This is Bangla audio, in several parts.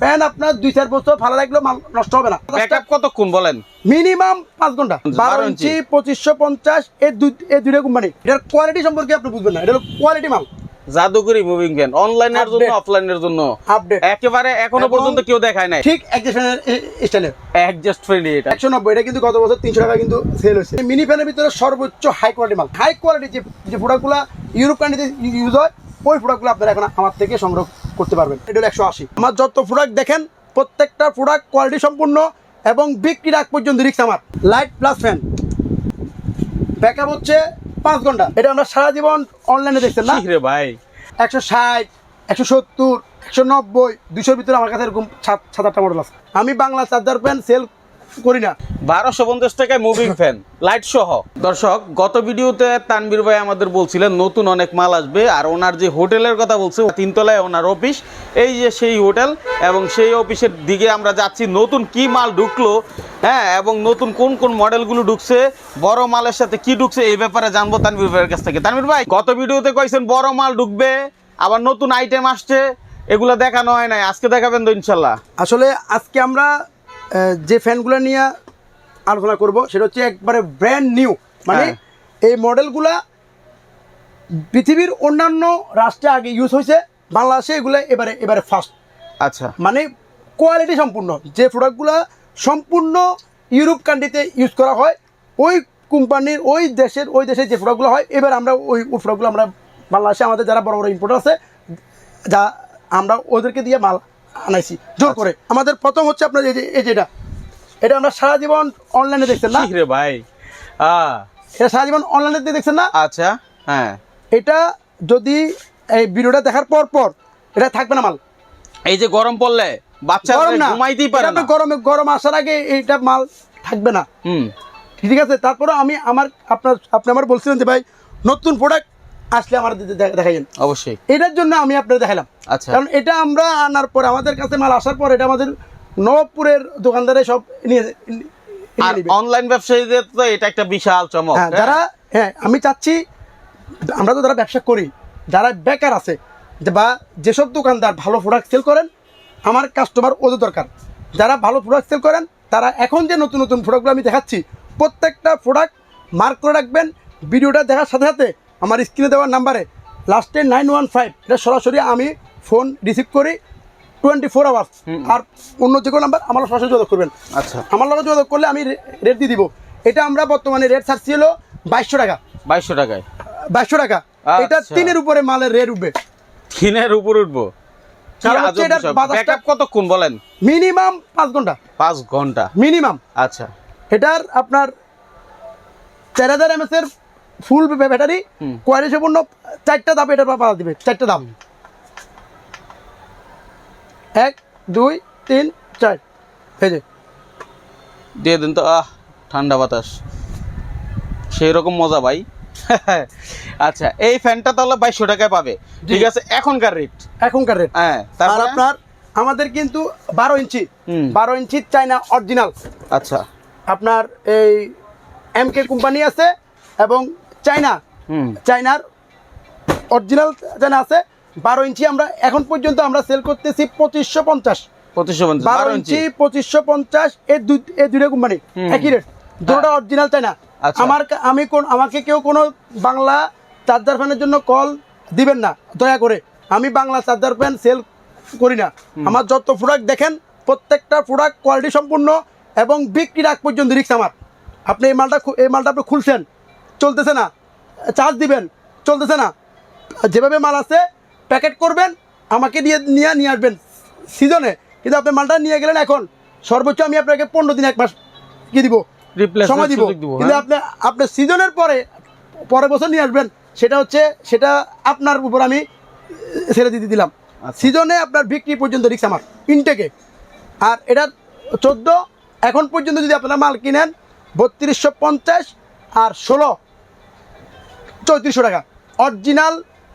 ফ্যান আপনার দুই চার বছর ভালো লাগলেও মাল নষ্ট হবে না। ব্যাকআপ কতক্ষণ বলেন? মিনিমাম পাঁচ ঘণ্টা। বারো ইঞ্চি। পঁচিশশো পঞ্চাশ এই দুই এই দুইটা কোম্পানি এটার কোয়ালিটি সম্পর্কে আপনি বুঝবেন না। এটা হলো কোয়ালিটি মাল। জাদুকরি মুভিং ফ্যান অনলাইনের জন্য. অফলাইনের জন্য। আপডেট একেবারে এখনও পর্যন্ত কেউ দেখায় নাই। ঠিক একজনের স্টাইলের অ্যাডজাস্ট ফ্রেন্ডলি এটা। একশো নব্বই এটা কিন্তু গত বছর তিনশো টাকা কিন্তু সেল হয়েছে। মিনি ফ্যানের ভিতরে সর্বোচ্চ হাই কোয়ালিটি মাল। হাই কোয়ালিটি যে যে প্রোডাক্টগুলো ইউরোপ কান্ট্রিতে ইউজ হয় ওই প্রোডাক্টগুলো আপনারা এখন আমার থেকে সংগ্রহ করতে পারবেন। এটা হলো একশো আশি। আমার যত প্রোডাক্ট দেখেন প্রত্যেকটা প্রোডাক্ট কোয়ালিটি সম্পূর্ণ এবং বিক্রির আগ পর্যন্ত রিক্স আমার। লাইট প্লাস ফ্যান ব্যাকআপ হচ্ছে পাঁচ ঘণ্টা। এটা আমরা সারা জীবন অনলাইনে দেখছেন না? রে ভাই? একশো ষাট একশো সত্তর একশো নব্বই দুশোর ভিতরে আমার কাছে এরকম সাত সাত আটটা মডেল আছে। আমি বাংলা চার্জার প্যান্ট সেল করি না। বারোশো পঞ্চাশ টাকায় মুভিং ফ্যান লাইট সহ। দর্শক গত ভিডিওতে তানবীর ভাই আমাদের বলছিলেন নতুন অনেক মাল আসবে আর ওনার যে হোটেলের কথা বলছে তিনতলায় ওনার অফিস এই যে সেই হোটেল এবং সেই অফিসের দিকে আমরা যাচ্ছি নতুন কি মাল ঢুকলো হ্যাঁ এবং নতুন কোন কোন মডেলগুলো ঢুকছে বড় মালের সাথে কি ঢুকছে এই ব্যাপারে জানব তানবীর ভাইয়ের কাছ থেকে। তানবির ভাই গত ভিডিওতে কয়েছেন বড় মাল ঢুকবে আবার নতুন আইটেম আসছে এগুলো দেখানো হয় নাই আজকে দেখাবেন তো ইনশাল্লাহ। আসলে আজকে আমরা যে ফ্যানগুলো নিয়ে আলোচনা করব সেটা হচ্ছে একবারে ব্র্যান্ড নিউ মানে হ্যাঁ। এই মডেলগুলা পৃথিবীর অন্যান্য রাষ্ট্রে আগে ইউজ হয়েছে বাংলাদেশে এগুলো এবারে এবারে ফার্স্ট আচ্ছা। মানে কোয়ালিটি সম্পূর্ণ। যে প্রোডাক্টগুলো সম্পূর্ণ ইউরোপ কান্ট্রিতে ইউজ করা হয় ওই কোম্পানির ওই দেশের ওই দেশের যে প্রোডাক্টগুলো হয় এবার আমরা ওই ওই প্রোডাক্টগুলো আমরা বাংলাদেশে আমাদের যারা বড় বড় ইম্পোর্টার আছে যা আমরা ওদেরকে দিয়ে মাল আনাইছি। জোর করে। আমাদের প্রথম হচ্ছে আপনার এই যে এই যেটা। এটা আমরা সারা জীবন অনলাইনে দেখছেন না? রে ভাই? এটা সারা জীবন অনলাইনে দেখছেন না? আচ্ছা হ্যাঁ। এটা যদি এই ভিডিওটা দেখার পর পর এটা থাকবে না মাল। এই যে গরম পড়লে বাচ্চা গরম না। ঘুমাইতেই পারে না। গরমে গরম আসার আগে এইটা মাল থাকবে না। হুম। ঠিক আছে? তারপরে আমি আমার আপনার আপনি আমার বলছিলেন যে ভাই নতুন প্রোডাক্ট আসলে আমার দেখাইন অবশ্যই। এটার জন্য আমি আপনার দেখালাম আচ্ছা। কারণ এটা আমরা আনার পরে আমাদের কাছে মাল আসার পর এটা আমাদের নবপুরের দোকানদারে সব নিয়ে আর অনলাইন ব্যবসায়ীদের তো এটা একটা বিশাল চমক হ্যাঁ হ্যাঁ? যারা হ্যাঁ আমি চাচ্ছি আমরা তো যারা ব্যবসা করি যারা বেকার আছে বা যেসব দোকানদার ভালো প্রোডাক্ট সেল করেন আমার কাস্টমার ওদের দরকার। যারা ভালো প্রোডাক্ট সেল করেন তারা এখন যে নতুন নতুন প্রোডাক্টগুলো আমি দেখাচ্ছি প্রত্যেকটা প্রোডাক্ট মার্ক করে রাখবেন ভিডিওটা দেখার সাথে সাথে আমার স্ক্রিনে দেওয়ার নাম্বারে লাস্টে নাইন ওয়ান ফাইভ এটা সরাসরি আমি ফোন রিসিভ করি টোয়েন্টি ফোর আওয়ার্স আর অন্য যে কোনো নাম্বার আমার সরাসরি যোগাযোগ করবেন। আচ্ছা। আমার লগে যোগাযোগ করলে আমি রেট দিয়ে দিব। এটা আমরা বর্তমানে রেট ছাড়ছি হলো বাইশশো টাকা। বাইশশো টাকায়? বাইশশো টাকা। আচ্ছা। এটা তিনের উপরে মালের রেট উঠবে। তিনের উপর উঠবো? কতক্ষণ বলেন? মিনিমাম পাঁচ ঘণ্টা। পাঁচ ঘণ্টা। মিনিমাম আচ্ছা। এটার আপনার চার হাজার এমএস এর ফুল ব্যাটারি। কোয়ালিটি সম্পূর্ণ চারটা দাম এটা পাওয়া দিবে চারটা দাম। এক দুই তিন চার। এই যে। দিয়ে দিন তো আহ ঠান্ডা বাতাস। সেই রকম মজা ভাই। আচ্ছা এই ফ্যানটা তাহলে বাইশশো টাকায় পাবে। ঠিক আছে এখনকার রেট এখনকার রেট হ্যাঁ তারপর? আপনার আমাদের কিন্তু বারো ইঞ্চি। বারো ইঞ্চি চাইনা অরিজিনাল আচ্ছা। আপনার এই এম কে কোম্পানি আছে এবং চাইনা চাইনার অরিজিনাল চাইনা আছে বারো ইঞ্চি আমরা এখন পর্যন্ত আমরা সেল করতেছি পঁচিশশো পঞ্চাশ। পঁচিশশো পঞ্চাশ বারো ইঞ্চি পঁচিশশো পঞ্চাশ এই দুই এই দুইটা কোম্পানি একই রেট দুটোটা অরিজিনাল চাইনা। আমার আমি কোন আমাকে কেউ কোনো বাংলা চার্জার ফ্যানের জন্য কল দিবেন না দয়া করে। আমি বাংলা চার্জার ফ্যান সেল করি না। আমার যত প্রোডাক্ট দেখেন প্রত্যেকটা প্রোডাক্ট কোয়ালিটি সম্পূর্ণ এবং বিক্রির আগ পর্যন্ত রিক্স আমার। আপনি এই মালটা এই মালটা আপনি খুলছেন চলতেছে না। চার্জ দিবেন চলতেছে না। যেভাবে মাল আছে প্যাকেট করবেন আমাকে দিয়ে নিয়ে নিয়ে আসবেন সিজনে। কিন্তু আপনি মালটা নিয়ে গেলেন এখন। সর্বোচ্চ আমি আপনাকে পনেরো দিন এক মাস কি দিব? সময় দিব। কিন্তু হ্যাঁ। আপনি আপনার সিজনের পরে পরের বছর নিয়ে আসবেন সেটা হচ্ছে সেটা আপনার উপর আমি ছেড়ে দিতে দিলাম। আচ্ছা। সিজনে আপনার বিক্রি পর্যন্ত রিক্স আমার ইনটেকে আর এটার চোদ্দ এখন পর্যন্ত যদি আপনারা মাল কিনেন বত্রিশশো পঞ্চাশ আর ষোলো। চৌত্রিশশো টাকা। অরিজিনাল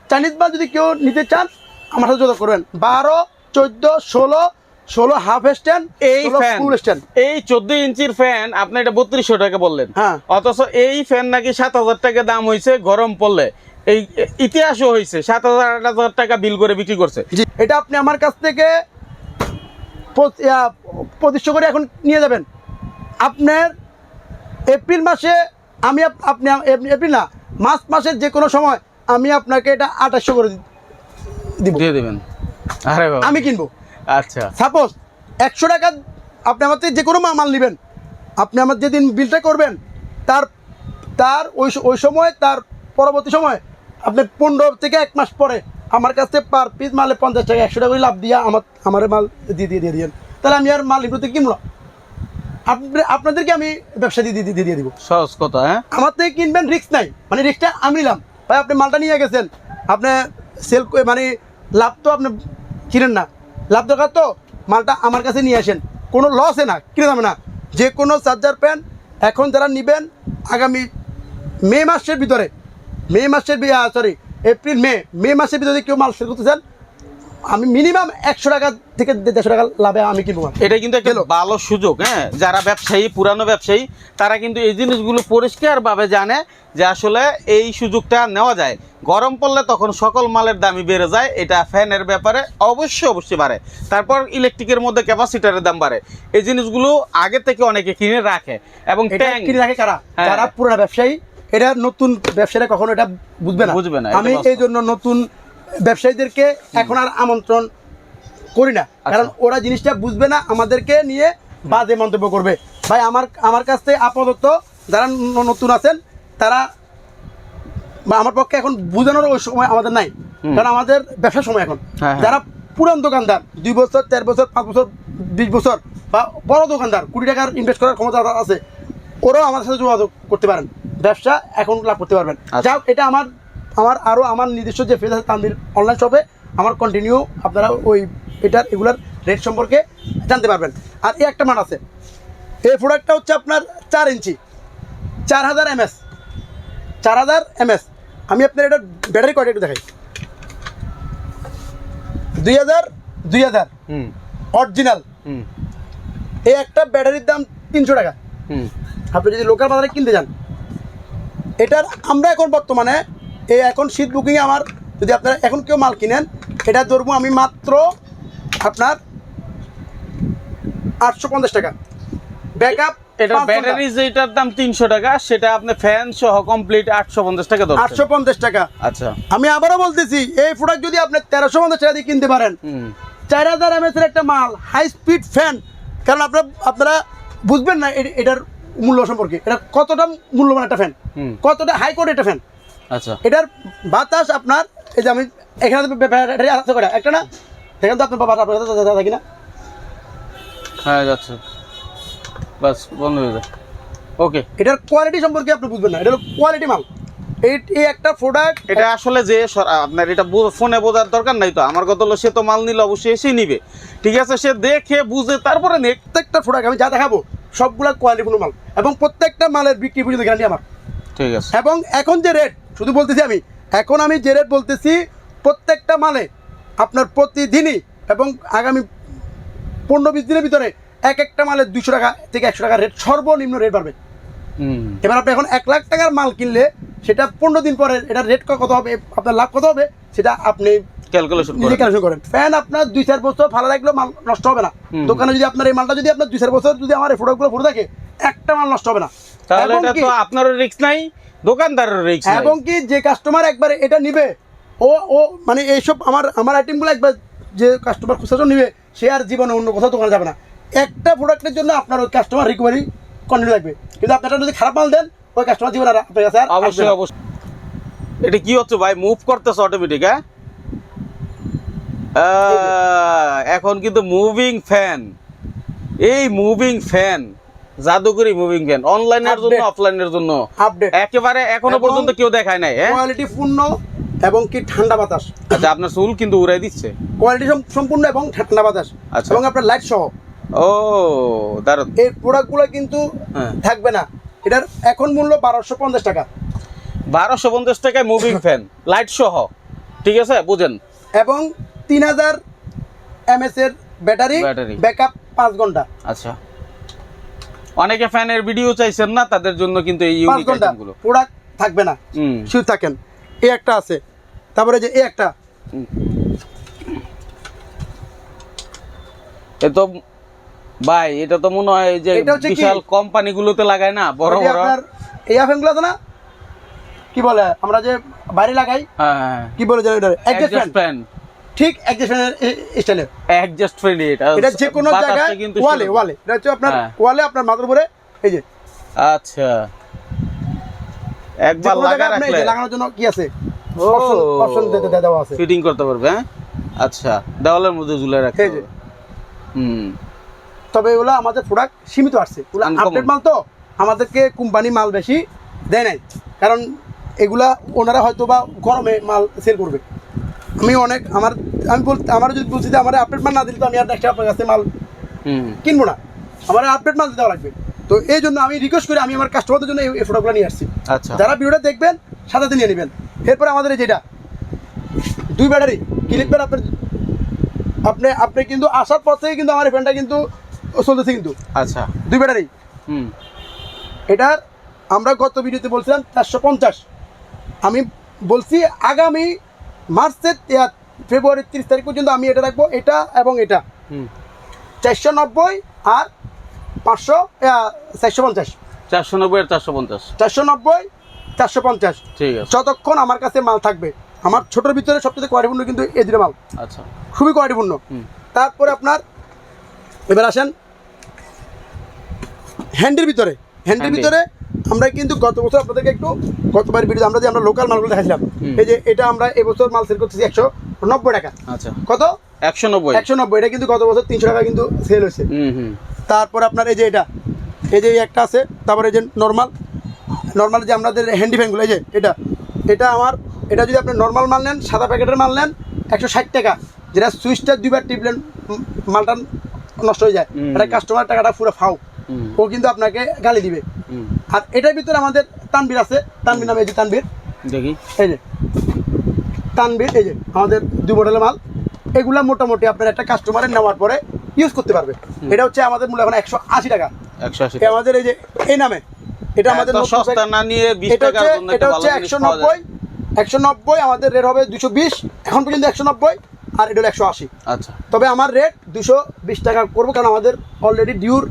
চাইনিজ মাল যদি কেউ নিতে চান আমার সাথে যোগাযোগ করবেন। বারো চোদ্দ ষোলো ষোলো হাফ স্ট্যান্ড এই ফ্যান ফুল স্ট্যান্ড। এই চোদ্দ ইঞ্চির ফ্যান আপনি এটা বত্রিশশো টাকা বললেন। হ্যাঁ। অথচ এই ফ্যান নাকি সাত হাজার টাকা দাম হয়েছে গরম পড়লে। এই ইতিহাসও হয়েছে সাত হাজার আট হাজার টাকা বিল করে বিক্রি করছে। এটা আপনি আমার কাছ থেকে পঁচিশশো করে এখন নিয়ে যাবেন। আপনার এপ্রিল মাসে আমি আপনি এপ্রিল না মার্চ মাসের যে কোনো সময় আমি আপনাকে এটা আঠাশশো করে দিব। দিয়ে দেবেন। আরে আমি কিনবো। আচ্ছা। সাপোজ একশো টাকা আপনি আমার থেকে যে কোনো মাল নেবেন। আপনি আমার যেদিন বিলটা করবেন তার তার ওই ওই সময় তার পরবর্তী সময় আপনি পনেরো থেকে এক মাস পরে আমার কাছ থেকে পার পিস মালে পঞ্চাশ টাকা একশো টাকা করে লাভ দিয়ে আমার আমার মাল দিয়ে দিয়ে দিয়ে দিয়েন। তাহলে আমি আর মাল এগুলো থেকে কিনবো না। আপনাদেরকে আমি ব্যবসা দিয়ে দিয়ে দিয়ে দিয়ে দিব। সহজ কথা হ্যাঁ? আমার থেকে কিনবেন রিস্ক নাই। মানে রিস্কটা আমি নিলাম। ভাই আপনি মালটা নিয়ে গেছেন। আপনি সেল মানে লাভ তো আপনি কিনেন না। লাভ দরকার তো মালটা আমার কাছে নিয়ে আসেন। কোনো লসে না কিনে যাবে না। যে কোনো চার্জার প্যান এখন যারা নেবেন আগামী মে মাসের ভিতরে মে মাসের সরি এপ্রিল মে মে মাসের ভিতরে কেউ মাল সেল করতে চান আমি মিনিমাম একশো টাকা থেকে দেড়শো টাকা লাভে আমি কিনবো এটা কিন্তু একটা ভালো সুযোগ হ্যাঁ? যারা ব্যবসায়ী পুরানো ব্যবসায়ী তারা কিন্তু এই জিনিসগুলো পরিষ্কারভাবে জানে যে আসলে এই সুযোগটা নেওয়া যায়। গরম পড়লে তখন সকল মালের দামই বেড়ে যায় এটা ফ্যানের ব্যাপারে অবশ্যই অবশ্যই বাড়ে। তারপর ইলেকট্রিকের মধ্যে ক্যাপাসিটারের দাম বাড়ে। এই জিনিসগুলো আগে থেকে অনেকে কিনে রাখে। এবং কিনে রাখে কারা? হ্যাঁ। যারা পুরোনো ব্যবসায়ী এটা নতুন ব্যবসায়ীরা কখনো এটা বুঝবে না। বুঝবে না, আমি। এই জন্য নতুন ব্যবসায়ীদেরকে এখন আর আমন্ত্রণ করি না। আচ্ছা। কারণ ওরা জিনিসটা বুঝবে না আমাদেরকে নিয়ে বাজে মন্তব্য করবে। ভাই আমার আমার কাছ থেকে আপাতত যারা নতুন আছেন তারা বা আমার পক্ষে এখন বোঝানোর ওই সময় আমাদের নাই। কারণ আমাদের ব্যবসার সময় এখন। হ্যাঁ, হ্যাঁ। যারা পুরান দোকানদার দুই বছর চার বছর পাঁচ বছর বিশ বছর বা বড় দোকানদার কোটি টাকার ইনভেস্ট করার ক্ষমতা আছে ওরাও আমাদের সাথে যোগাযোগ করতে পারেন। ব্যবসা এখন লাভ করতে পারবেন। আচ্ছা। যাও এটা আমার আমার আরও আমার নিজস্ব যে ফেস আছে তানবির অনলাইন শপে আমার কন্টিনিউ আপনারা ওই এটার এগুলার রেট সম্পর্কে জানতে পারবেন। আর এই একটা মান আছে। এই প্রোডাক্টটা হচ্ছে আপনার চার ইঞ্চি। চার হাজার এমএস। চার হাজার এমএস। আমি আপনার এটা ব্যাটারি কয়টা একটু দেখাই। দুই হাজার দুই হাজার। হুম। অরিজিনাল হুম। এই একটা ব্যাটারির দাম তিনশো টাকা। হুম। আপনি যদি লোকাল বাজারে কিনতে যান এটার আমরা এখন বর্তমানে এই এখন শীত বুকিংয়ে আমার যদি আপনারা এখন কেউ মাল কিনেন এটা ধরবো আমি মাত্র আপনার আটশো পঞ্চাশ টাকা। ব্যাক আপ এটা ব্যাটারি যেটার দাম তিনশো টাকা সেটা আপনি ফ্যান সহ কমপ্লিট আটশো পঞ্চাশ টাকা। আটশো পঞ্চাশ টাকা। আচ্ছা। আমি আবারও বলতেছি এই প্রোডাক্ট যদি আপনি তেরোশো পঞ্চাশ টাকা দিয়ে কিনতে পারেন চার হাজার এমএস একটা মাল হাই স্পিড ফ্যান কারণ আপনারা আপনারা বুঝবেন না এটার মূল্য সম্পর্কে। এটা কতটা মূল্যবান একটা ফ্যান কতটা হাই কোড একটা ফ্যান আচ্ছা এটার বাতাস আপনার এই যে আমি এখানে ব্যাটারি আছে কয়টা? একটা না দেখেন তো আপনার বাবা দাদা কিনা হ্যাঁ যাচ্ছে বাস বন্ধ হয়ে যায় ওকে এটার কোয়ালিটি সম্পর্কে আপনি বুঝবেন না এটা কোয়ালিটি মাল এই একটা প্রোডাক্ট এটা আসলে যে আপনার এটা ফোনে বোঝার দরকার নাই তো আমার কথা হলো সে তো মাল নিলে অবশ্যই এসেই নিবে ঠিক আছে সে দেখে বুঝে তারপরে প্রত্যেকটা প্রোডাক্ট আমি যা দেখাবো সবগুলা কোয়ালিটিপূর্ণ মাল এবং প্রত্যেকটা মালের বিক্রি পর্যন্ত গ্যারান্টি আমার ঠিক আছে এবং এখন যে রেট শুধু বলতেছি আমি এখন আমি যে রেট বলতেছি প্রত্যেকটা মালে আপনার প্রতিদিনই এবং আগামী পনেরো বিশ দিনের ভিতরে এক একটা মালের দুশো টাকা থেকে একশো টাকা রেট সর্বনিম্ন রেট বাড়বে। এবার আপনি এখন এক লাখ টাকার মাল কিনলে সেটা পনেরো দিন পরে এটা রেট কত হবে আপনার লাভ কত হবে সেটা আপনি ক্যালকুলেশন করে ক্যালকুলেশন করেন। ফ্যান আপনার দুই চার বছর ভালো লাগলেও মাল নষ্ট হবে না। দোকানে যদি আপনার এই মালটা যদি আপনার দুই চার বছর যদি আমার এই প্রোডাক্টগুলো পড়ে থাকে একটা মাল নষ্ট হবে না। তাহলে এটা তো আপনারও রিস্ক নাই দোকানদারের রিস্ক এবং কি যে কাস্টমার একবার এটা নিবে ও ও মানে এইসব আমার আমার আইটেমগুলো একবার যে কাস্টমার খুচরা নিবে সে আর জীবনে অন্য কোথাও দোকানে যাবে না। একটা প্রোডাক্টের জন্য আপনার ওই কাস্টমার রিকভারি কন্টিনিউ থাকবে। কিন্তু আপনারা যদি খারাপ মাল দেন ওই কাস্টমার জীবন আর আপনার কাছে অবশ্যই অবশ্যই। এটা কি হচ্ছে ভাই? মুভ করতেছে অটোমেটিক হ্যাঁ? এখন কিন্তু মুভিং ফ্যান এই মুভিং ফ্যান জাদুকরি মুভিং ফ্যান অনলাইনের জন্য Update. অফলাইনের জন্য। আপডেট একেবারে এখনও পর্যন্ত কেউ দেখায় নাই হ্যাঁ? কোয়ালিটি পূর্ণ এবং কি ঠান্ডা বাতাস। আচ্ছা আপনার চুল কিন্তু উড়াই দিচ্ছে। কোয়ালিটি সম্পূর্ণ এবং ঠান্ডা বাতাস। আচ্ছা। এবং আপনার লাইট সহ। ও দারুণ এই প্রোডাক্টগুলো কিন্তু হ্যাঁ। থাকবে না। এটার এখন মূল্য বারোশো পঞ্চাশ টাকা। বারোশো পঞ্চাশ টাকায় মুভিং ফ্যান লাইট সহ। ঠিক আছে বুঝেন। এবং তিন হাজার এমএস এর ব্যাটারি ব্যাটারি। ব্যাকআপ পাঁচ ঘণ্টা। আচ্ছা। অনেকে ফ্যানের ভিডিও চাইছেন না তাদের জন্য কিন্তু এই ইউনিক আইটেমগুলো প্রোডাক্ট থাকবে না। শুধু থাকেন। এই একটা আছে। তারপরে যে এই একটা। হুম। এ তো ভাই এটা তো মনে হয় যে? বিশাল কোম্পানিগুলোতে লাগায় না বড় বড়। আপনার এই ফ্যানগুলো আছে না? কি বলে আমরা যে বাইরে লাগাই হ্যাঁ হ্যাঁ কি বলে জানো এটা ঠিক অ্যাডজাস্ট ফ্যানের স্টাইলের অ্যাডজাস্ট এটা। এটা যে কোনো জায়গায় ওয়ালে ওয়ালে এটা হচ্ছে আপনার হ্যাঁ। ওয়ালে আপনার মাথার উপরে এই যে। আচ্ছা। একবার লাগা রাখলে। লাগানোর জন্য কি আছে? অপশন অপশন দেওয়া আছে। ফিটিং করতে পারবে হ্যাঁ? আচ্ছা দেওয়ালের মধ্যে ঝুলে রাখতে হবে। হুম। তবে এগুলো আমাদের প্রোডাক্ট সীমিত আসছে। আপডেট মাল তো আমাদেরকে কোম্পানি মাল বেশি দেয় নাই। কারণ এগুলা ওনারা হয়তো বা গরমে মাল সেল করবে। আমি অনেক আমার আমি বল আমার যদি বলছি যে আমার আপডেট মাল না দিলে তো আমি আর নেক্সট আপনার কাছে মাল হুম। কিনবো না। আমার আপডেট মাল দেওয়া লাগবে। তো এই জন্য আমি রিকোয়েস্ট করি আমি আমার কাস্টমারদের জন্য এই ফটোগুলো নিয়ে আসছি। আচ্ছা। যারা ভিডিওটা দেখবেন সাথে নিয়ে নেবেন। এরপরে আমাদের এই যেটা দুই ব্যাটারি ক্লিপের আপনার আপনি আপনি কিন্তু আসার পর থেকে কিন্তু আমার ফ্যানটা কিন্তু চলতেছে কিন্তু। আচ্ছা। দুই ব্যাটারি হুম। এটার আমরা গত ভিডিওতে বলছিলাম চারশো পঞ্চাশ। আমি বলছি আগামী মার্চের ফেব্রুয়ারির তিরিশ তারিখ পর্যন্ত আমি এটা রাখব এটা এবং এটা। চারশো নব্বই আর পাঁচশো চারশো পঞ্চাশ। চারশো নব্বই আর চারশো পঞ্চাশ। চারশো নব্বই চারশো পঞ্চাশ। ঠিক আছে। যতক্ষণ আমার কাছে মাল থাকবে আমার ছোটোর ভিতরে সবচেয়ে কোয়ালিটিপূর্ণ কিন্তু এই দুটো মাল। আচ্ছা। খুবই কোয়ালিটিপূর্ণ। তারপরে আপনার এবার আসেন হ্যান্ডের ভিতরে। হ্যান্ডের ভিতরে আমরা কিন্তু গত বছর আপনাদেরকে একটু গতবার ভিডিও আমরা যে আমরা লোকাল মালগুলো দেখাছিলাম এই যে এটা আমরা এবছর মাল সেল করতেছি একশো নব্বই টাকা। আচ্ছা। কত? একশো নব্বই। একশো নব্বই এটা কিন্তু গত বছর তিনশো টাকা কিন্তু সেল হয়েছে। তারপর আপনার এই যে এটা এই যে একটা আছে তারপরে এই যে নর্মাল নর্মাল যে আমাদের হ্যান্ডি ফ্যানগুলো এই যে এটা এটা আমার এটা যদি আপনি নর্মাল মাল নেন সাদা প্যাকেটের মাল নেন একশো ষাট টাকা। যেটা সুইচটা দুইবার টিপলেন মালটা নষ্ট হয়ে যায়। এটা কাস্টমার টাকাটা পুরো ফাও ও কিন্তু আপনাকে গালি দিবে। আর এটার ভিতরে আমাদের তানবির আছে। তানবির নামে এই যে তানবির দেখি। এই যে। তানবির এই যে আমাদের দুই মডেলের মাল। এগুলা মোটামুটি আপনার একটা কাস্টমারের নেওয়ার পরে ইউজ করতে পারবে। এটা হচ্ছে আমাদের মূল্য এখন একশো আশি টাকা। একশো আশি আমাদের এই যে এই নামে। এটা আমাদের সস্তা না নিয়ে এটা হচ্ছে জন্য এটা হচ্ছে একশো। নব্বই। একশো নব্বই আমাদের রেট হবে দুশো বিশ। এখন পর্যন্ত একশো নব্বই আর এটা হলো একশো আশি। আচ্ছা। তবে আমার রেট দুশো বিশ টাকা করব কারণ আমাদের অলরেডি ডিউর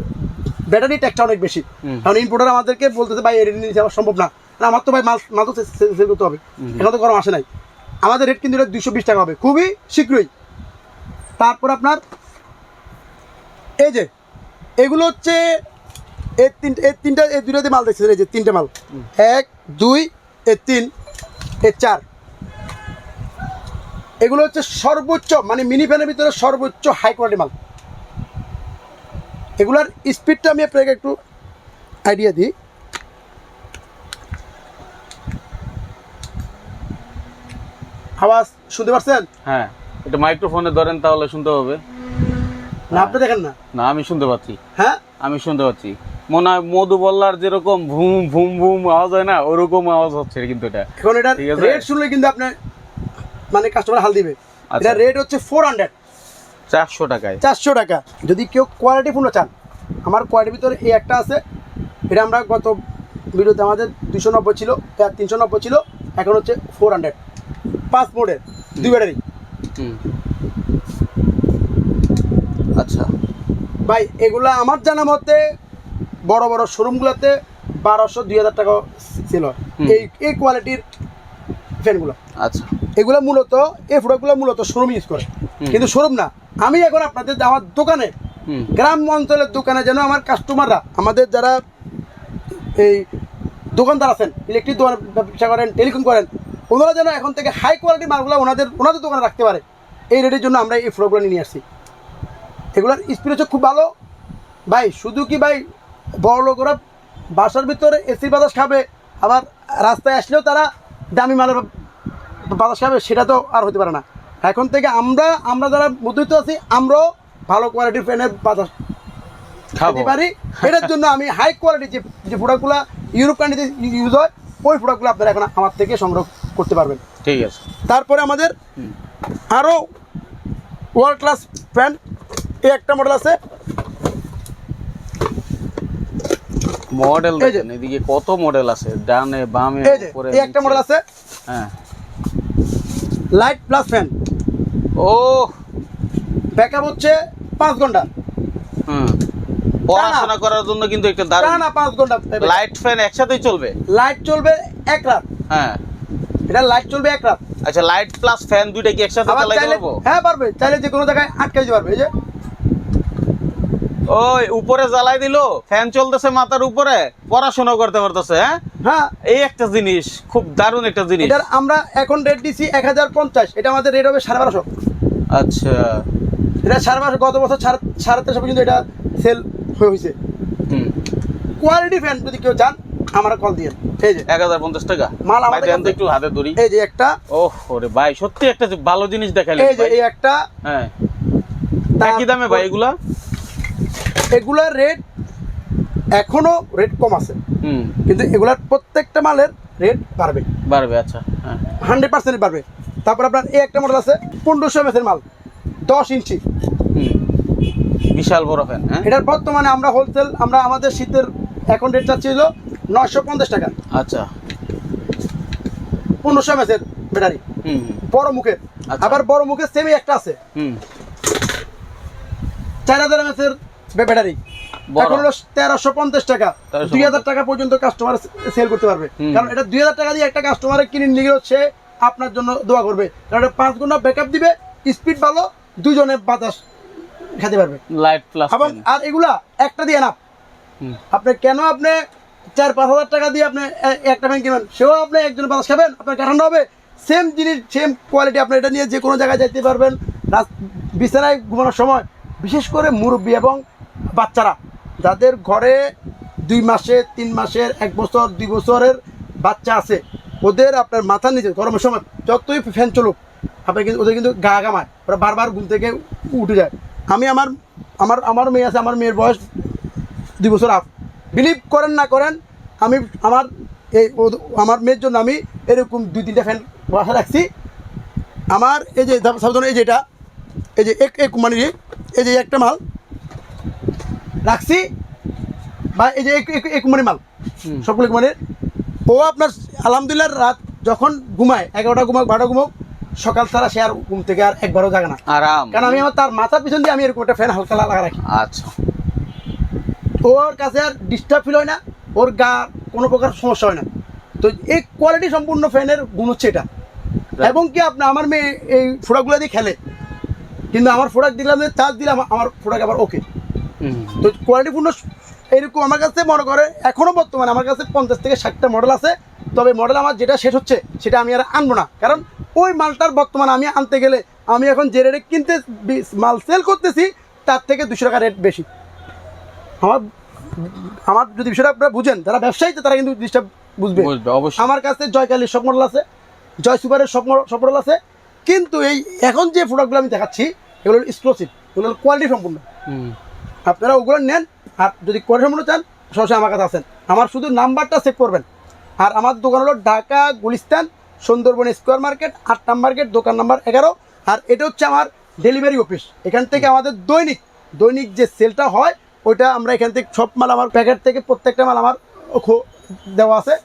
ব্যাটারি ট্যাক্সটা অনেক বেশি। কারণ ইম্পোর্টার আমাদেরকে বলতেছে ভাই এটা নিয়ে যাওয়া সম্ভব না। আমার তো ভাই মাল মাল তো সেল করতে হবে। এখন তো গরম আসে নাই। আমাদের রেট কিন্তু দুশো বিশ টাকা হবে। খুবই শীঘ্রই। তারপর আপনার এই যে এগুলো হচ্ছে এই তিনটে এই তিনটা এই দুটাতে মাল দেখছেন এই যে তিনটে মাল। এক দুই এ তিন এ চার। এগুলো হচ্ছে সর্বোচ্চ মানে মিনি ফ্যানের ভিতরে সর্বোচ্চ হাই কোয়ালিটি মাল। এগুলার স্পিডটা আমি আপনাকে একটু আইডিয়া দিই। আওয়াজ শুনতে পারছেন? হ্যাঁ এটা মাইক্রোফোনে ধরেন তাহলে শুনতে হবে। না আপনি দেখেন না? না আমি শুনতে পাচ্ছি। হ্যাঁ? আমি শুনতে পাচ্ছি। মনে হয় মধু বল্লার যেরকম ভুম ভুম ভুম আওয়াজ হয় না ওরকম আওয়াজ হচ্ছে কিন্তু এটা। এখন এটা রেট শুনলে কিন্তু আপনি মানে কাস্টমার হাল দিবে। আচ্ছা। এটা রেট হচ্ছে ফোর হান্ড্রেড চারশো টাকায়। চারশো টাকা। যদি কেউ কোয়ালিটি কোয়ালিটিপূর্ণ চান আমার কোয়ালিটির ভিতরে এই একটা আছে। এটা আমরা গত ভিডিওতে আমাদের দুশো নব্বই ছিল তিনশো নব্বই ছিল এখন হচ্ছে ফোর হান্ড্রেড পাঁচ মোডের দুই ব্যাটারি আচ্ছা। ভাই এগুলা আমার জানা মতে বড় বড় শোরুমগুলোতে বারোশো দুই হাজার টাকা ছিল। এই এই কোয়ালিটির ফ্যানগুলো আচ্ছা। এগুলো মূলত এই প্রোডাক্টগুলো মূলত শোরুম ইউজ করে। কিন্তু শোরুম না। আমি এখন আপনাদের আমার দোকানে গ্রাম অঞ্চলের দোকানে যেন আমার কাস্টমাররা আমাদের যারা এই দোকানদার আছেন ইলেকট্রিক দোকান ব্যবসা করেন টেলিকম করেন ওনারা যেন এখন থেকে হাই কোয়ালিটি মালগুলো ওনাদের ওনাদের দোকানে রাখতে পারে। এই রেটের জন্য আমরা এই ফ্লোগুলো নিয়ে আসছি। এগুলোর স্পিড হচ্ছে খুব ভালো। ভাই শুধু কি ভাই বড় লোকরা বাসার ভিতরে এসির বাতাস খাবে আবার রাস্তায় আসলেও তারা দামি মালের বাতাস খাবে সেটা তো আর হতে পারে না। এখন থেকে আমরা আমরা যারা মধ্যবিত্ত আছি আমরাও ভালো কোয়ালিটির ফ্যানের বাতাস খাব। খেতে পারি। এটার জন্য আমি হাই কোয়ালিটি যে যে প্রোডাক্টগুলো ইউরোপ কান্ট্রিতে ইউজ হয় ওই প্রোডাক্টগুলো আপনারা এখন আমার থেকে সংগ্রহ করতে পারবেন। ঠিক আছে। তারপরে আমাদের আরও ওয়ার্ল্ড ক্লাস ফ্যান এই একটা মডেল আছে। মডেল দেখেন এদিকে কত মডেল আছে ডানে বামে উপরে এই একটা মডেল আছে। হ্যাঁ। লাইট প্লাস ফ্যান ও। ব্যাকআপ হচ্ছে পাঁচ ঘণ্টা। হুম। পড়াশোনা করার জন্য কিন্তু একটা দারুণ না পাঁচ ঘণ্টা। লাইট ফ্যান একসাথেই চলবে? লাইট চলবে এক রাত। হ্যাঁ। এটা লাইট চলবে এক রাত। আচ্ছা লাইট প্লাস ফ্যান দুইটা কি একসাথে চালাইতে পারব? হ্যাঁ পারবে। চাইলে যে কোনো জায়গায় আটকে দিতে পারবে এই যে। ওই উপরে জ্বালাই দিল ফ্যান চলতেছে মাথার উপরে পড়াশোনা করতে পারতেছে হ্যাঁ? হ্যাঁ। এই একটা জিনিস খুব দারুণ একটা জিনিস। আমরা এখন রেট দিচ্ছি এক হাজার পঞ্চাশ এটা আমাদের রেট হবে সাড়ে বারোশো। আচ্ছা। এটা সাড়ে বারোশো গত বছর সাড়ে তেরোশো পর্যন্ত এটা সেল হয়েছে। হুম। কোয়ালিটি ফ্যান যদি কেউ চান আমার কল দিয়ে এই যে। এক হাজার পঞ্চাশ টাকা। মাল আমাদের কাছে- একটু হাতে ধরি। এই যে একটা। ওহ ওরে ভাই সত্যি একটা ভালো জিনিস দেখাইলেন এই যে এই একটা। হ্যাঁ। একই দামে ভাই এগুলা? এগুলার রেট এখনও রেট কম আছে। হুম। কিন্তু এগুলার প্রত্যেকটা মালের রেট বাড়বে। বাড়বে আচ্ছা হ্যাঁ। হান্ড্রেড পার্সেন্ট বাড়বে। তারপর আপনার এই একটা মডেল আছে পনেরোশো এমএসের মাল দশ ইঞ্চি। বিশাল বড় ফ্যান হ্যাঁ? এটার বর্তমানে আমরা হোলসেল আমরা আমাদের শীতের এখন রেট চাচ্ছিল নয়শো পঞ্চাশ টাকা। আচ্ছা। পনেরোশো এমএসের ব্যাটারি বড় মুখের। আচ্ছা। আবার বড় মুখের সেমি একটা আছে। হুম। চার হাজার এমএসের ব্যাটারি বড়। এখন হলো তেরোশো পঞ্চাশ টাকা। দুই হাজার টাকা পর্যন্ত কাস্টমার সেল করতে পারবে। কারণ এটা দুই হাজার টাকা দিয়ে একটা কাস্টমারে কিনে নিয়ে সে আপনার জন্য দোয়া করবে। কারণ এটা পাঁচ ঘণ্টা ব্যাকআপ দিবে স্পিড ভালো দুজনে বাতাস খেতে পারবে। লাইট প্লাস এবং আর এগুলা একটা দিয়ে না আপনি কেন আপনি চার পাঁচ হাজার টাকা দিয়ে আপনি একটা ফ্যান কিনবেন? সেও আপনি একজন বাতাস খাবেন আপনার ঠান্ডা হবে সেম জিনিস সেম কোয়ালিটি আপনি এটা নিয়ে যে কোনো জায়গায় যেতে পারবেন বিছানায় ঘুমানোর সময়। বিশেষ করে মুরব্বী এবং বাচ্চারা যাদের ঘরে দুই মাসে তিন মাসের এক বছর দুই বছরের বাচ্চা আছে ওদের আপনার মাথার নিচে গরমের সময় যতই ফ্যান চলুক আপনার কিন্তু ওদের কিন্তু গা গামায় ওরা বারবার ঘুম থেকে উঠে যায়। আমি আমার আমার আমার মেয়ে আছে আমার মেয়ের বয়স দুই বছর আপ বিলিভ করেন না করেন আমি আমার এই আমার মেয়ের জন্য আমি এরকম দুই তিনটা ফ্যান বসা রাখছি। আমার এই যে ধর- সাবধানে এই যে এটা এই যে এক এক কোম্পানির এই যে একটা মাল রাখছি বা এই যে এক এক- কোম্পানির মাল। সবগুলো কোম্পানির ও আপনার আলহামদুলিল্লাহ রাত যখন ঘুমায় এগারোটা ঘুমাক বারোটা ঘুমাক সকাল ছাড়া সে আর ঘুম থেকে আর একবারও জাগে না। আরাম। কারণ আমি আমার তার মাথার পিছন দিয়ে আমি এরকম একটা ফ্যান হালকা লাগা রাখি। আচ্ছা। ওর কাছে আর ডিস্টার্ব ফিল হয় না ওর গা কোনো প্রকার সমস্যা হয় না। তো এই কোয়ালিটি সম্পূর্ণ ফ্যানের গুণ হচ্ছে এটা। এবং কি আপনার আমার মেয়ে এই প্রোডাক্টগুলো দিয়ে খেলে। কিন্তু আমার প্রোডাক্ট দিলাম যে চার্জ দিলাম আমার প্রোডাক্ট আবার ওকে তো কোয়ালিটিপূর্ণ এরকম আমার কাছে মনে করে এখনও বর্তমানে আমার কাছে পঞ্চাশ থেকে ষাটটা মডেল আছে। তবে মডেল আমার যেটা শেষ হচ্ছে সেটা আমি আর আনব না। কারণ ওই মালটার বর্তমানে আমি আনতে গেলে আমি এখন যে রেটে কিনতে মাল সেল করতেছি তার থেকে দুশো টাকা রেট বেশি। আমার আমার যদি বিষয়টা আপনারা বুঝেন যারা ব্যবসায়ী তারা কিন্তু জিনিসটা বুঝবে। বুঝবে অবশ্যই। আমার কাছে জয়কালীর সব মডেল আছে জয় সুপারের সব সব মডেল আছে। কিন্তু এই এখন যে প্রোডাক্টগুলো আমি দেখাচ্ছি এগুলো এক্সক্লুসিভ এগুলো কোয়ালিটি সম্পূর্ণ। আপনারা ওগুলো নেন আর যদি কোয়ালিটি সম্পূর্ণ চান সরাসরি আমার কাছে আসেন। আমার শুধু নাম্বারটা সেভ করবেন। আর আমার দোকান হলো ঢাকা গুলিস্তান সুন্দরবন স্কোয়ার মার্কেট আট নাম্বার গেট দোকান নাম্বার এগারো। আর এটা হচ্ছে আমার ডেলিভারি অফিস। এখান থেকে আমাদের দৈনিক দৈনিক যে সেলটা হয় ওইটা আমরা এখান থেকে সব মাল আমার প্যাকেট থেকে প্রত্যেকটা মাল আমার খো- দেওয়া আছে।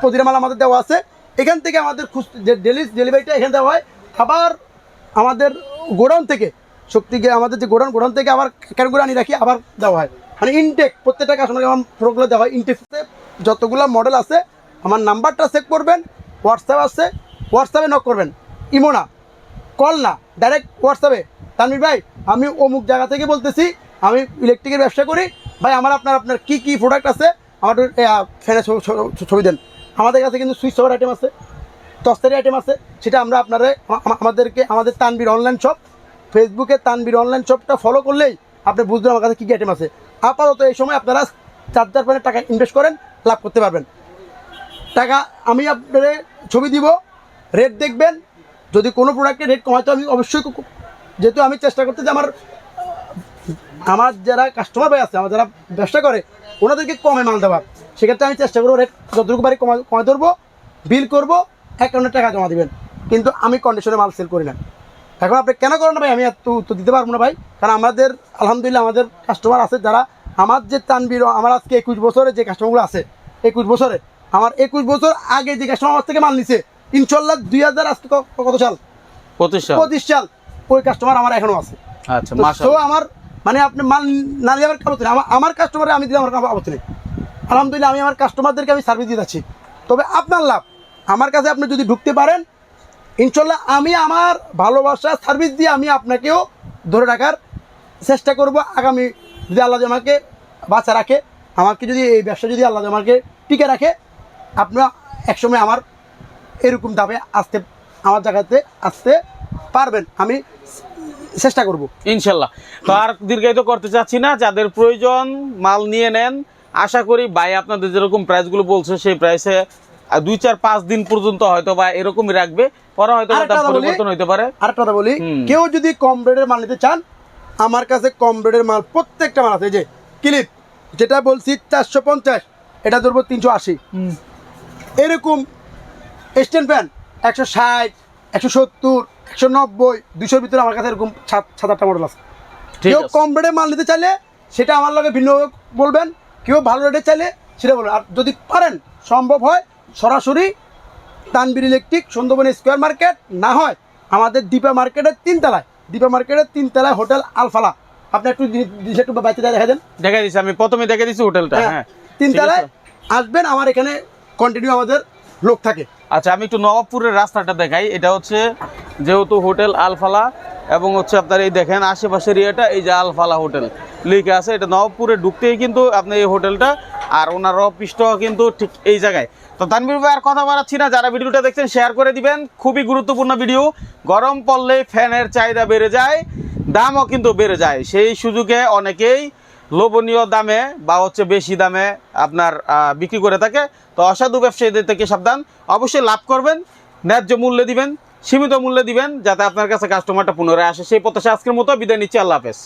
প্রতিটা মাল আমাদের দেওয়া আছে। এখান থেকে আমাদের যে ডেলি ডেলিভারিটা এখানে দেওয়া হয়। আবার আমাদের গোডাউন থেকে শক্তি গিয়ে আমাদের যে গোডাউন গোডাউন থেকে আবার করে আনি রাখি আবার দেওয়া হয়। মানে ইনটেক প্রত্যেকটা কাস্টমারকে আমার প্রোগুলো দেওয়া হয়। ইনটেক যতগুলো মডেল আছে, আমার নাম্বারটা চেক করবেন হোয়াটসঅ্যাপ আছে হোয়াটসঅ্যাপে নক করবেন। ইমো না কল না ডাইরেক্ট হোয়াটসঅ্যাপে তানবির ভাই, আমি অমুক জায়গা থেকে বলতেছি, আমি ইলেকট্রিকের ব্যবসা করি। ভাই, আমার আপনার আপনার কি কি প্রোডাক্ট আছে? আমার ফ্যানের ছবি দেন। আমাদের কাছে কিন্তু সুইচ ওভার আইটেম আছে, তস্তারি আইটেম আছে, সেটা আমরা আপনারা আমাদেরকে, আমাদের তানবির অনলাইন শপ ফেসবুকে তানবির অনলাইন শপটা ফলো করলেই আপনি বুঝবেন আমার কাছে কী কী আইটেম আছে। আপাতত এই সময় আপনারা চার্জার ফ্যানের টাকা ইনভেস্ট করেন লাভ করতে পারবেন। টাকা আমি আপনাদের ছবি দিব রেট দেখবেন। যদি কোনো প্রোডাক্টের রেট কমায় তো আমি অবশ্যই যেহেতু আমি চেষ্টা করতে যে আমার আমার যারা কাস্টমার ভাই আছে, আমার যারা ব্যবসা করে, ওনাদেরকে কমে মাল দেওয়ার। সেক্ষেত্রে আমি চেষ্টা করব রেট যতটুকু পারি কমা কমে ধরবো বিল করব অ্যাকাউন্টে টাকা জমা দিবেন। কিন্তু আমি কন্ডিশনে মাল সেল করি না। এখন আপনি কেন করেন ভাই? আমি এত উত্তর দিতে পারব না ভাই। কারণ আমাদের, আলহামদুলিল্লাহ আমাদের কাস্টমার আছে যারা আমার যে তানবির আমার আজকে একুশ বছরে যে কাস্টমারগুলো আছে একুশ বছরে আমার একুশ বছর আগে যে কাস্টমার আমার থেকে মাল নিছে ইনশাল্লাহ দুই হাজার আজকে কত সাল? প্রতিষ্ঠা পঁচিশ সাল ওই কাস্টমার আমার এখনও আছে। আচ্ছা তো আমার মানে আপনি মাল না দিলে আমার নেই। আমার আমার কাস্টমারে আমি দিলে আমার আপত্তি নেই। আলহামদুলিল্লাহ আমি আমার কাস্টমারদেরকে আমি সার্ভিস দিয়ে যাচ্ছি। তবে আপনার লাভ আমার কাছে আপনি যদি ঢুকতে পারেন ইনশাল্লাহ আমি আমার ভালোবাসা সার্ভিস দিয়ে আমি আপনাকেও ধরে রাখার চেষ্টা করব আগামী যদি আল্লাহ আমাকে বাঁচা রাখে আমাকে যদি এই ব্যবসা যদি আল্লাহ আমাকে টিকে রাখে আপনারা একসময় আমার এরকম দামে আসতে আমার জায়গাতে আসতে পারবেন। আমি চেষ্টা করব। ইনশাল্লাহ। তো আর দীর্ঘায়িত করতে চাচ্ছি না যাদের প্রয়োজন মাল নিয়ে নেন আশা করি ভাই আপনাদের যেরকম প্রাইসগুলো বলছে সেই প্রাইসে দুই চার পাঁচ দিন পর্যন্ত হয়তো বা এরকমই রাখবে। পরে হয়তো। পরিবর্তন হইতে পারে। আরেকটা কথা বলি কেউ যদি কম রেটের মাল নিতে চান আমার কাছে কম রেটের মাল প্রত্যেকটা মাল আছে যে ক্লিপ যেটা বলছি চারশো পঞ্চাশ এটা ধরবো তিনশো আশি। এরকম স্ট্যান্ড ফ্যান একশো ষাট একশো সত্তর একশো নব্বই দুশোর ভিতরে আমার কাছে এরকম সাত সাত আটটা মডেল আছে। ঠিক কেউ কম রেটে মাল নিতে চাইলে সেটা আমার লগে ভিন্ন বলবেন কেউ ভালো রেটে চাইলে সেটা বলবেন। আর যদি পারেন সম্ভব হয় সরাসরি Tanvir electric Sundarban square market না হয় আমাদের দীপা মার্কেটের তিনতলায়। দীপা মার্কেটের তিনতলায় হোটেল আলফালা। আপনি একটু একটু বাইতে দেখা দেন। দেখা দিচ্ছি আমি প্রথমে দেখে দিচ্ছি হোটেলটা হ্যাঁ হ্যাঁ। তিনতলায় আসবেন আমার এখানে কন্টিনিউ আমাদের লোক থাকে। আচ্ছা আমি একটু নবাবপুরের রাস্তাটা দেখাই। এটা হচ্ছে যেহেতু হোটেল আলফালা এবং হচ্ছে আপনার এই দেখেন আশেপাশের ইয়েটা এই যে আলফালা হোটেল লিখে আছে। এটা নবাবপুরে ঢুকতেই কিন্তু আপনি এই হোটেলটা আর ওনার অফিসটাও কিন্তু ঠিক এই জায়গায়। তো তানবির ভাই আর কথা বাড়াচ্ছি না, যারা ভিডিওটা দেখছেন শেয়ার করে দিবেন। খুবই গুরুত্বপূর্ণ ভিডিও গরম পড়লে ফ্যানের চাহিদা বেড়ে যায়, দামও কিন্তু বেড়ে যায়। সেই সুযোগে অনেকেই লোভনীয় দামে বা হচ্ছে বেশি দামে আপনার বিক্রি করে থাকে। তো অসাধু ব্যবসায়ীদের থেকে সাবধান। অবশ্যই লাভ করবেন, ন্যায্য মূল্যে দিবেন, সীমিত মূল্যে দিবেন, যাতে আপনার কাছে কাস্টমারটা পুনরায় আসে। সেই প্রত্যাশা আজকের মতো বিদায় নিচ্ছি। আল্লাহ হাফেজ।